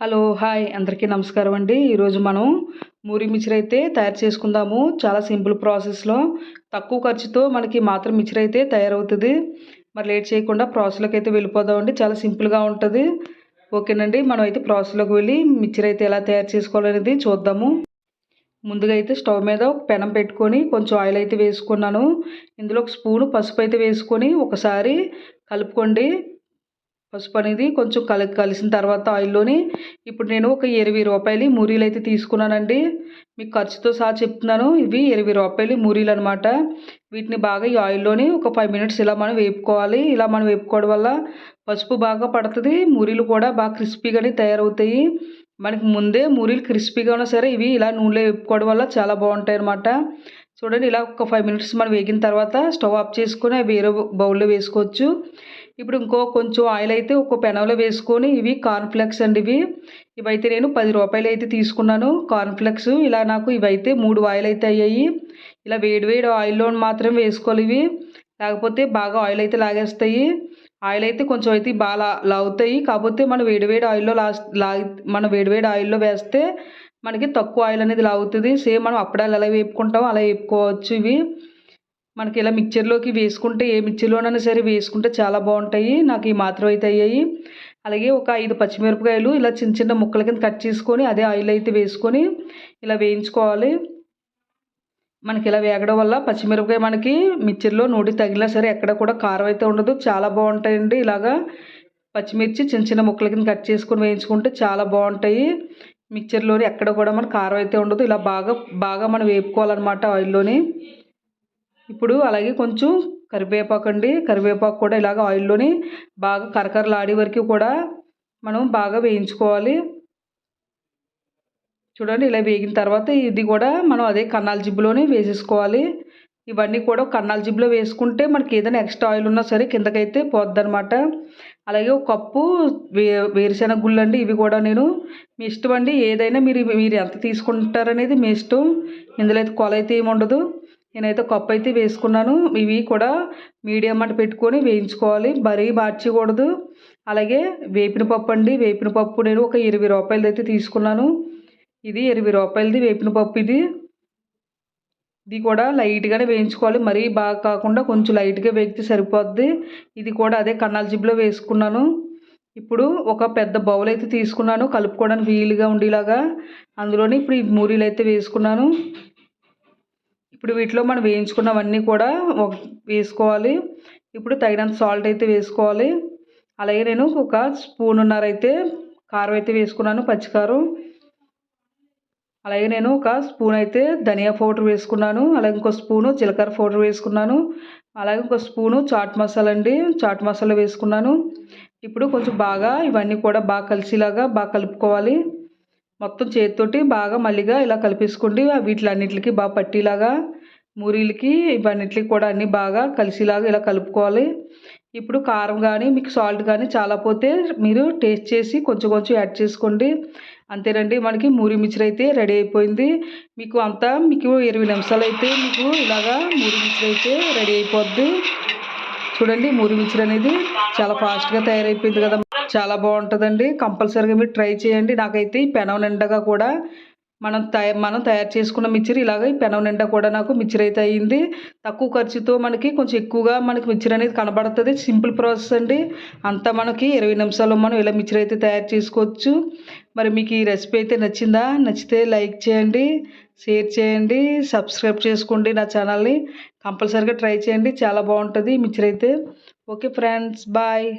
Hello hi. అందరికీ నమస్కారం అండి. ఈరోజు మనం మూరి మిక్చర్ అయితే తయారు చేసుకుందాము. చాలా సింపుల్ ప్రాసెస్లో తక్కువ ఖర్చుతో మనకి మాత్రం మిక్చర్ అయితే తయారవుతుంది. మరి లేట్ చేయకుండా ప్రాసెస్లోకి అయితే వెళ్ళిపోదామండి చాలా సింపుల్గా ఉంటుంది. ఓకేనండి. మనం అయితే ప్రాసెస్లోకి వెళ్ళి మిక్చర్ అయితే ఎలా తయారు చేసుకోవాలనేది చూద్దాము. ముందుగా అయితే స్టవ్ మీద ఒక పెనం పెట్టుకొని కొంచెం ఆయిల్ అయితే వేసుకున్నాను. ఇందులో ఒక స్పూను పసుపు అయితే వేసుకొని ఒకసారి కలుపుకోండి. పసుపు అనేది కొంచెం కలి కలిసిన తర్వాత ఆయిల్లోని ఇప్పుడు నేను ఒక ఇరవై రూపాయలు మూరీలు అయితే తీసుకున్నానండి. మీకు ఖర్చుతో సహా చెప్తున్నాను. ఇవి ఇరవై రూపాయలు మూరీలు అనమాట వీటిని బాగా ఈ ఆయిల్లోని ఒక ఫైవ్ మినిట్స్ ఇలా మనం వేపుకోవాలి. ఇలా మనం వేపుకోవడం వల్ల పసుపు బాగా పడుతుంది. మూరీలు కూడా బాగా క్రిస్పీగానే తయారవుతాయి. మనకి ముందే మూరీలు క్రిస్పీగా ఉన్నా సరే ఇవి ఇలా నూనెలో వేపుకోవడం వల్ల చాలా బాగుంటాయి అనమాట చూడండి ఇలా ఒక ఫైవ్ మినిట్స్ మనం వేగిన తర్వాత స్టవ్ ఆఫ్ చేసుకొని వేరే బౌల్లో వేసుకోవచ్చు. ఇప్పుడు ఇంకో కొంచెం ఆయిల్ అయితే ఒక పెనంలో వేసుకొని ఇవి కార్న్ఫ్లెక్స్ అండి ఇవి. ఇవైతే నేను పది రూపాయలు అయితే తీసుకున్నాను. కార్న్ఫ్లెక్స్ ఇలా నాకు ఇవైతే మూడు ఆయిల్ అయితే అయ్యాయి. ఇలా వేడి వేడి ఆయిల్లో మాత్రం వేసుకోవాలి ఇవి. లేకపోతే బాగా ఆయిల్ అయితే లాగేస్తాయి. ఆయిల్ అయితే కొంచెం అయితే బాగా లాగుతాయి. కాకపోతే మనం వేడివేడి ఆయిల్లో లాస్ట్ లాగి మనం వేడివేడి ఆయిల్లో వేస్తే మనకి తక్కువ ఆయిల్ అనేది లాగుతుంది. సేమ్ మనం అప్పుడాలు ఎలా వేపుకుంటామో అలా వేపుకోవచ్చు ఇవి. మనకి ఇలా మిక్చర్లోకి వేసుకుంటే ఏ మిక్చర్లోనైనా సరే వేసుకుంటే చాలా బాగుంటాయి. నాకు ఈ మాత్రం అయితే అయ్యాయి. అలాగే ఒక ఐదు పచ్చిమిరపకాయలు ఇలా చిన్న చిన్న ముక్కల కింద కట్ చేసుకొని అదే ఆయిల్ అయితే వేసుకొని ఇలా వేయించుకోవాలి. మనకి ఇలా వేగడం వల్ల పచ్చిమిరపకాయ మనకి మిక్చర్లో నోటి తగిలినా సరే ఎక్కడ కూడా కారం అయితే ఉండదు. చాలా బాగుంటాయండి ఇలాగా. పచ్చిమిర్చి చిన్న చిన్న ముక్కల కింద కట్ చేసుకొని వేయించుకుంటే చాలా బాగుంటాయి. మిక్చర్లోని ఎక్కడ కూడా మన కారం అయితే ఉండదు. ఇలా బాగా బాగా మనం వేపుకోవాలన్నమాట ఆయిల్లోని ఇప్పుడు అలాగే కొంచెం కరివేపాకు అండి కరివేపాకు కూడా ఇలాగ ఆయిల్లోని బాగా కరకరలాడే వరకు కూడా మనం బాగా వేయించుకోవాలి. చూడండి ఇలా వేగిన తర్వాత ఇది కూడా మనం అదే కన్నాల జిబ్బులోనే వేసేసుకోవాలి. ఇవన్నీ కూడా కన్నాల జిబ్బులో వేసుకుంటే మనకి ఏదైనా ఎక్స్ట్రా ఆయిల్ ఉన్నా సరే కిందకైతే పోద్దనమాట అలాగే ఒక కప్పు వే వేరుశెనగ గుళ్ళు అండి ఇవి కూడా నేను. మీ ఇష్టం అండి ఏదైనా మీరు మీరు ఎంత తీసుకుంటారనేది మీ ఇష్టం. ఇందులో అయితే కొల అయితే ఏమి ఉండదు నేనైతే కప్పు అయితే వేసుకున్నాను. ఇవి కూడా మీడియం మంట పెట్టుకొని వేయించుకోవాలి. మరీ మార్చకూడదు. అలాగే వేపిన పప్పు అండి. వేపిన పప్పు నేను ఒక ఇరవై రూపాయలది అయితే తీసుకున్నాను. ఇది ఇరవై రూపాయలది వేపిన పప్పు ఇది. ఇది కూడా లైట్గానే వేయించుకోవాలి. మరీ బాగా కాకుండా కొంచెం లైట్గా వేగితే సరిపోద్ది. ఇది కూడా అదే కన్నాల జిబ్లో వేసుకున్నాను. ఇప్పుడు ఒక పెద్ద బౌల్ అయితే తీసుకున్నాను. కలుపుకోవడానికి వీలుగా ఉండేలాగా. అందులోని ఇప్పుడు ఈ మూరీలు అయితే వేసుకున్నాను. ఇప్పుడు వీటిలో మనం వేయించుకున్నవన్నీ కూడా వేసుకోవాలి. ఇప్పుడు తగినంత సాల్ట్ అయితే వేసుకోవాలి. అలాగే నేను ఒక స్పూన్నర అయితే కారం అయితే వేసుకున్నాను పచ్చికారం. అలాగే నేను ఒక స్పూన్ అయితే ధనియా పౌడర్ వేసుకున్నాను అలాగే ఇంకో స్పూను జీలకర్ర పౌడర్ వేసుకున్నాను అలాగే ఇంకో స్పూను చాట్ మసాలా అండి చాట్ మసాలా వేసుకున్నాను. ఇప్పుడు కొంచెం బాగా ఇవన్నీ కూడా బాగా కలిసేలాగా బాగా కలుపుకోవాలి. మొత్తం చేతితోటి బాగా మళ్ళీగా ఇలా కలిపేసుకోండి వీటిలన్నిటికి బాగా పట్టేలాగా మూరీలకి ఇవన్నిటికి కూడా అన్నీ బాగా కలిసేలాగా ఇలా కలుపుకోవాలి. ఇప్పుడు కారం కానీ మీకు సాల్ట్ కానీ చాలా పోతే మీరు టేస్ట్ చేసి కొంచెం కొంచెం యాడ్ చేసుకోండి. అంతేనండి మనకి మూరి మిక్చర్ అయితే రెడీ అయిపోయింది. మీకు అంతా మీకు ఇరవై నిమిషాలు అయితే మీకు ఇలాగా మూరి మిక్చర్ అయితే రెడీ అయిపోద్ది. చూడండి మూరి మిక్చర్ అనేది చాలా ఫాస్ట్గా తయారైపోయింది కదా చాలా బాగుంటుందండి. కంపల్సరీగా మీరు ట్రై చేయండి. నాకైతే ఈ పెనం నిండగా కూడా మనం తయా మనం తయారు చేసుకున్న మిక్చర్ ఇలాగ ఈ పెనం నిండా కూడా నాకు మిక్చర్ అయితే అయ్యింది తక్కువ ఖర్చుతో మనకి కొంచెం ఎక్కువగా మనకి మిక్చర్ అనేది కనబడుతుంది. సింపుల్ ప్రాసెస్ అండి. అంతా మనకి ఇరవై నిమిషాల్లో మనం ఇలా మిక్చర్ అయితే తయారు చేసుకోవచ్చు. మరి మీకు ఈ రెసిపీ అయితే నచ్చిందా? నచ్చితే లైక్ చేయండి షేర్ చేయండి సబ్స్క్రైబ్ చేసుకోండి నా ఛానల్ని. కంపల్సరీగా ట్రై చేయండి. చాలా బాగుంటుంది మిక్చర్ అయితే. Okay friends bye.